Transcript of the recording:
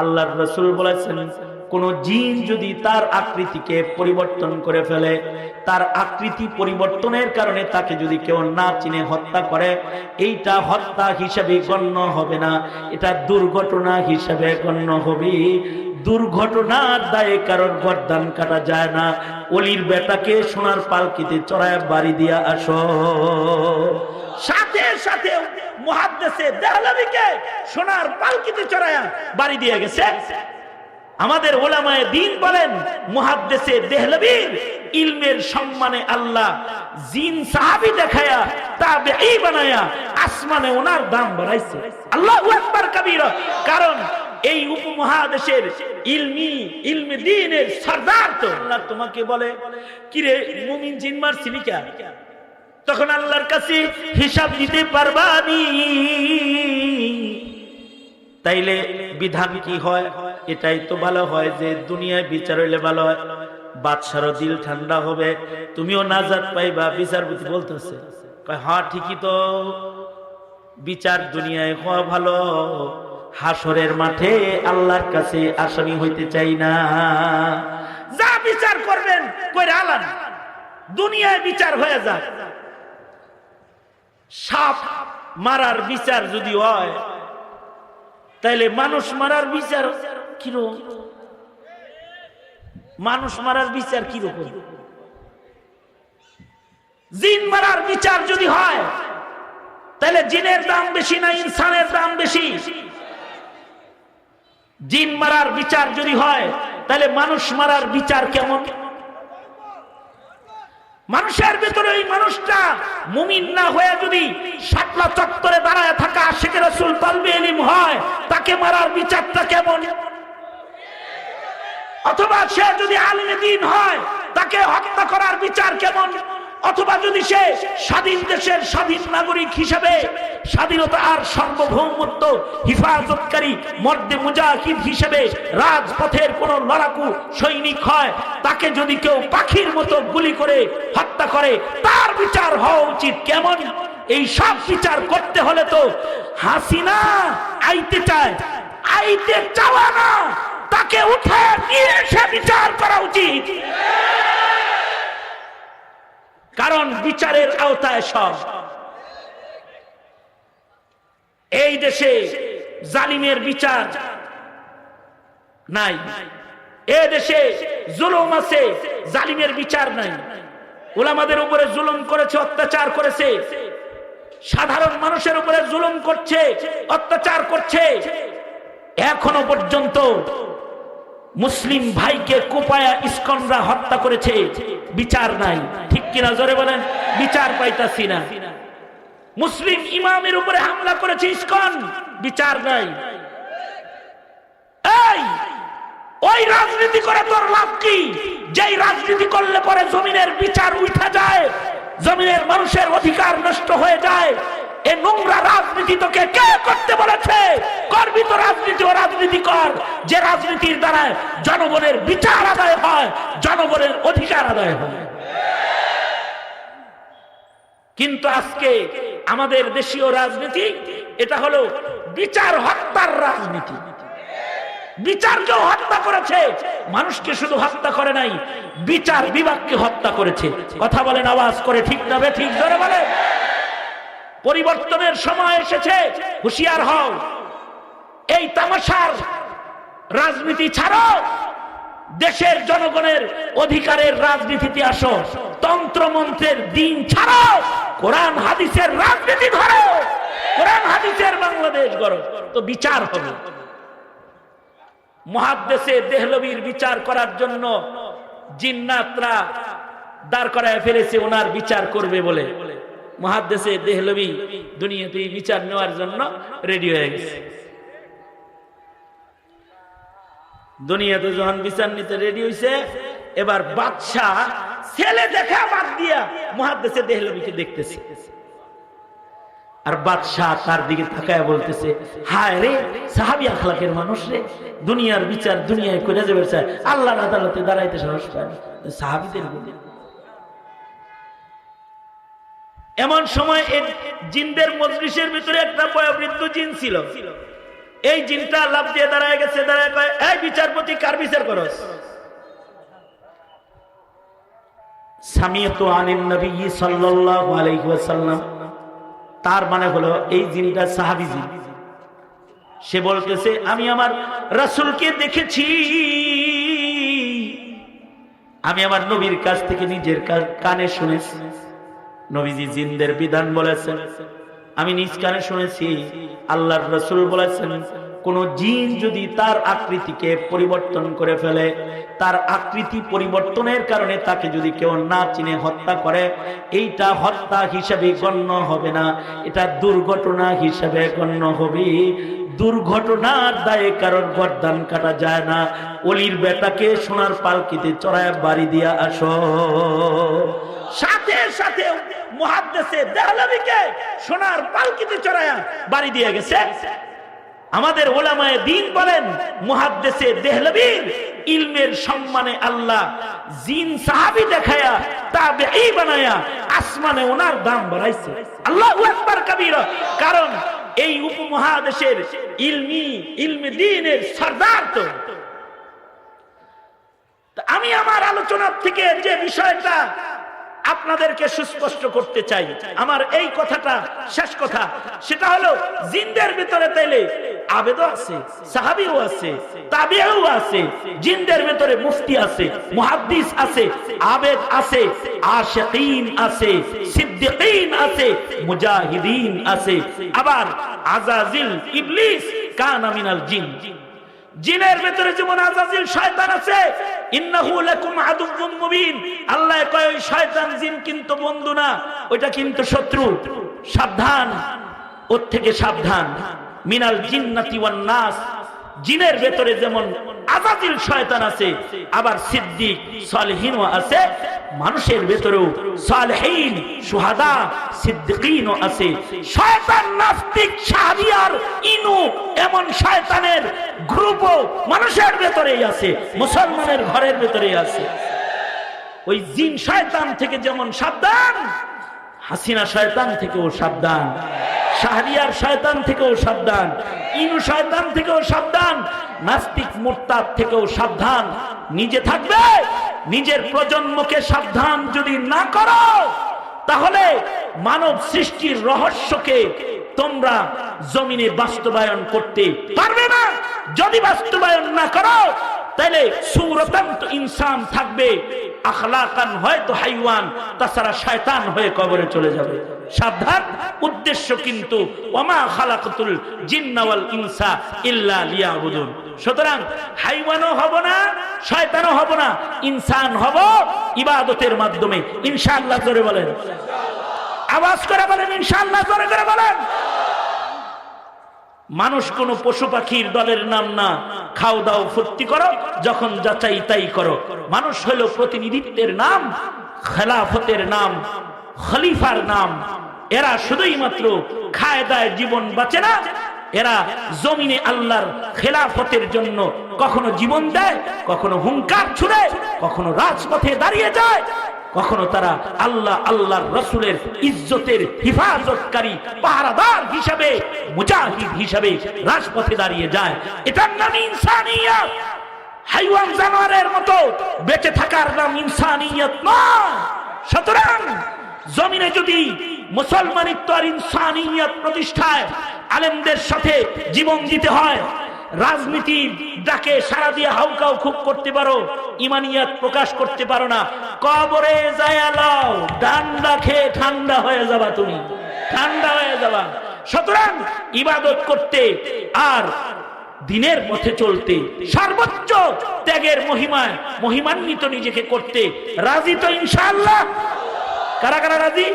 আল্লাহর রসুল বলেছেন, কোন জিন যদি তার আকৃতিকে পরিবর্তন করে ফেলে, তার আকৃতি পরিবর্তনের কারণে তাকে যদি কেউ না চিনে হত্যা করে, এইটা হত্যা হিসাবে গণ্য হবে না, এটা দুর্ঘটনা হিসাবে গণ্য হবে। দুর্ঘটনার দায়ে কারোর গর্দান কাটা যায় না। অলির বেটাকে সোনার পালকিতে চড়ায় বাড়ি দিয়া আসো। সাথে সাথে মহাদ্দেশে দেহলাবিকে সোনার পালকিতে চড়ায়া বাড়ি দিয়ে গেছে। আমাদের ওলামায়ে দিন বলেন, মুহাদ্দেসে দেহলবীর ইলমের সম্মানে আল্লাহ জিন সাহাবী দেখায়া তাবেঈ বানায়া আসমানে ওনার দাম বাড়াইছে। আল্লাহু আকবার কবীরা। কারণ এই উপমহাদেশের ইলমি, ইলমে দিনের সর্দার তো। আল্লাহ তোমাকে বলে, কিরে মুমিন জিন মারছিলি কেন তখন আল্লাহর কাছে হিসাব দিতে পারবানি। তাইলে বিধান কি হয়? এটাই তো ভালো হয় যে দুনিয়ায় বিচার হইলে ভালো হয়। বাদশারও দিল ঠান্ডা হবে, তুমিও নাজাত পাইবা, বিচারপতি বলতেছে। হ্যাঁ ঠিকই তো। বিচার দুনিয়ায় হওয়া ভালো, হাসরের মাঠে আল্লাহর কাছে আসামি হইতে চাই না। যা বিচার করবেন, কইরা আলান। দুনিয়ায় বিচার হয়ে যাক। সাপ মারার বিচার যদি হয়, তাইলে মানুষ মারার বিচার কীরকম? মানুষ মারার বিচার কীরকম? জিন মারার বিচার যদি হয় তাহলে জিনের দাম বেশি না ইনসানের দাম বেশি? জিন মারার বিচার যদি হয় তাহলে মানুষ মারার বিচার কেমন? মানুষের ভিতরে ওই মানুষটা মুমিন না হয়ে যদি সাতলা চত্বরে দাঁড়ায় থাকা আশেখের রসুল তলবে এলিম হয়, তাকে মারার বিচারটা কেমন? অথবা সে যদি আলিমে দিন হয়, তাকে হত্যা করার বিচার কেমন? অথবা যদি সে স্বাধীন দেশের স্বাধীন নাগরিক হিসেবে স্বাধীনতা আর সার্বভৌমত্ব হিফাজতকারী মর্দে মুজাহিদ হিসেবে রাজপথের কোন লড়াকু সৈনিক হয়, তাকে যদি কেউ পাখির মতো গুলি করে হত্যা করে, তার বিচার হওয়া উচিত কেমন? এই সব বিচার করতে হলে তো হাসিনা আইতে চায়, আইতে চাওয়া না, তাকে উঠে নিয়ে এসে বিচার করা উচিত। কারণ বিচারের আওতায় সব। এই দেশে জালিমের বিচার নাই। এ দেশে জুলুম আছে, জালিমের বিচার নাই। ওলামাদের উপরে জুলুম করেছে, অত্যাচার করেছে। সাধারণ মানুষের উপরে জুলুম করছে, অত্যাচার করছে। এখনও পর্যন্ত মুসলিম ভাইকে কোপায়া ইস্কনরা হত্যা করেছে। বিচার নাই। ঠিক কিনা? জোরে বলেন, বিচার পাইতাছি না। মুসলিম ইমামের উপরে হামলা করেছে ইস্কন। বিচার নাই। এই, ওই রাজনীতি করে তোর লাভ কি? যেই রাজনীতি করলে পরে জমিনের বিচার উঠা যায়, জমিনের মানুষের অধিকার নষ্ট হয়ে যায় এ নোংরা রাজনীতি তোকে কে করতে বলেছে? করবি তো রাজনীতি ও রাজনীতি কর যে রাজনীতির দ্বারা জনগণের বিচার আদায় হয়, জনগণের অধিকার আদায় হয়। কিন্তু আজকে আমাদের দেশীয় রাজনীতি, এটা হলো বিচার হত্যার রাজনীতি। বিচারকেও হত্যা করেছে, মানুষকে শুধু হত্যা করে নাই, বিচার বিভাগকে হত্যা করেছে। কথা বলেন, আওয়াজ করে ঠিক না ঠিক ধরে বলে পরিবর্তনের সময় এসেছে। হুঁশিয়ার হও। এই তামাশার রাজনীতি ছাড়ো। দেশের জনগণের অধিকারের রাজনীতিতে আসো। তন্ত্রমন্ত্রের দিন ছাড়ো। কোরআন হাদিসের রাজনীতি ধরো। কোরআন হাদিসের বাংলাদেশ গড়ো। তো বিচার হবে। মহাদ্দেশে দেহলবীর বিচার করার জন্য জিন্নাতরা দাঁড় করায় ফেলেছে, ওনার বিচার করবে বলে। মহাদ্দেশে দেহলবি দুনিয়াতে বিচার নেওয়ার জন্য রেডি হয়ে গেছে। দুনিয়াতে যখন বিচার নিতে রেডি হয়েছে এবার বাদশাহ ছেলে দেখা বাদ দিয়া মহাদ্দেশে দেহলবিকে দেখতেছে। আর বাদশাহ তার দিকে তাকায় বলতেছে, হায় রে, সাহাবি আখলাকের মানুষ রে, দুনিয়ার বিচার দুনিয়ায় করে যাবে আল্লাহর আদালতে দাঁড়াইতে সাহস পায় সাহাবিদের বলে এমন সময় জিনদের মজলিসের ভিতরে একটা বয়োবৃদ্ধ জিন ছিল। এই জিনটা লাভ দিয়ে দাঁড়ায় গেছে, দাঁড়ায় কয়, এই বিচারপতি, কার বিচার করস? তার মানে হলো এই জিনটা সাহাবী জিন। সে বলতেছে, আমি আমার রাসূলকে দেখেছি। আমি আমার নবীর কাছ থেকে নিজের কানে শুনেছি। নবীজি জিনদের বিধান বলেছেন। আমি নিজ কানে শুনেছি, আল্লাহর রসুল বলেছেন, কোন জিন যদি তার আকৃতিকে পরিবর্তন করে ফেলে, তার আকৃতি পরিবর্তনের কারণে তাকে যদি কেউ না চিনে হত্যা করে, এইটা হত্যা হিসাবে গণ্য হবে না, এটা দুর্ঘটনা হিসাবে গণ্য হবে। দুর্ঘটনার দায়ে কারোর গর্দান কাটা যায় না। অলির বেটাকে সোনার পালকিতে চড়ায় বাড়ি দিয়া আসো। সাথে সাথে মহাদ্দেশে সোনার পালকিতে বাড়ি দিয়ে গেছে। আমাদের ওলামায়ে দিন বলেন, মুহাদ্দেসে দেহলবীর ইলমের সম্মানে আল্লাহ জিন সাহাবী দেখায়া তাবেঈ বানায়া আসমানে ওনার দাম বাড়াইছে। আল্লাহু আকবার কবীরা। কারণ এই উপমহাদেশের ইলমি, ইলমে দিনের সরদার তো আমি আমার আলোচনার থেকে যে বিষয়টা আপনাদেরকে সুস্পষ্ট করতে চাই। আমার এই কথাটা শেষ কথা। সেটা হলো, জিনদের ভিতরে তাইলে আবেদও আছে, সাহাবিও আছে তাবিও আছে, জিনদের ভিতরে মুফতি আছে, মুহাদ্দিস আছে, আবেদ আছে, আশিকিন আছে, সিদ্দিকিন আছে, মুজাহিদিন আছে। আবার আজাজিল, ইবলিস, কানা মিনাল জিন। জিনের ভেতরে যেমন আজাজিল শয়তান আছে, ইন্নাহু লাকুম আদুউম মুবিন। আল্লাহ কয়, ওই শয়তান জিন কিন্তু বন্ধু না, ওইটা কিন্তু শত্রু। সাবধান, ওর থেকে সাবধান। মিনাল জিন্নাতি ওয়ান নাস। জিনের ভেতরে যেমন আজাজিল শয়তান আছে, আবার সিদ্দিক, সালেহিনও আছে মানুষের ভেতরেও সালেহীন, সুহাদা সিদ্দিকিনও আছে। শয়তান নাস্তিক শাহরিয়ার ইনু এমন শয়তানের গ্রুপও মানুষের ভেতরেই আছে, মুসলমানের ঘরের ভেতরেই আছে। ওই জিন শয়তান থেকে যেমন সাবধান, হাসিনা শয়তান থেকেও সাবধান শাহরিয়ার শয়তান থেকেও সাবধান, ইনু শয়তান থেকেও সাবধান, নাস্তিক মোরতাদ থেকেও সাবধান। নিজে থাকবে নিজের প্রজন্মকে সাবধান যদি না করো, তাহলে মানব সৃষ্টির রহস্যকে তোমরা জমিনে বাস্তবায়ন করতে পারবে না। যদি বাস্তবায়ন না করো, তাহলে সুরতান্ত ইনসান থাকবে। আখলাকান হয়তো হাইওয়ান, তাছাড়া শয়তান হয়ে কবরে চলে যাবে। সাবধান, উদ্দেশ্য কিন্তু, ওমা খালাকাতুল জিন্না ওয়াল ইনসা ইল্লা লিয়াবুদুন। সুতরাং হাইওয়ানও হব না, শয়তানও হব না, ইনসান হব ইবাদতের মাধ্যমে। ইনশাআল্লাহ করে বলেন। আওয়াজ করে বলেন, ইনশাআল্লাহ জোরে করে বলেন। মানুষ কোন পশু পাখির দলের নাম না। খাও দাও, ফুর্তি করো, যখন যাচাই তাই করো। মানুষ হলো প্রতিনিধিত্বের নাম, খেলাফতের নাম, খলিফার নাম। এরা শুধুই মাত্র খায় দায় জীবন বাঁচে না। এরা জমিনে আল্লাহর খেলাফতের জন্য কখনো জীবন দেয়, কখনো হুঙ্কার ছুড়ে, কখনো রাজপথে দাঁড়িয়ে যায়। কখনো তারা আল্লাহ, আল্লাহর রসুলের ইজ্জতের হিফাজতকারী পাহারাদার হিসাবে, মুজাহিদ হিসাবে রাজপথে দাঁড়িয়ে যায়। এটার নাম ইনসানিয়ত। হাইওয়ান জানোয়ারের মতো বেঁচে থাকার নাম ইনসানিয়ত নয়। সুতরাং জমিনে যদি মুসলমানিত্ব আর ইনসানিয়ত প্রতিষ্ঠায় আলেমদের সাথে জীবন দিতে হয় রাজনীতি ডাকে সারা দিয়ে হাউকাও খুব করতে পারো, ইমানিয়াত প্রকাশ করতে পারো না। কবরে যায় লাও ডান্ডা খেয়ে ঠান্ডা হয়ে যাবা তুমি। ঠান্ডা হয়ে যাবা। সুতরাং ইবাদত করতে আর দিনের পথে চলতে, সর্বোচ্চ ত্যাগের মহিমায়, মহিমান্বিত নিজেকে করতে রাজি তো ইনশাআল্লাহ? কারা কারা রাজি?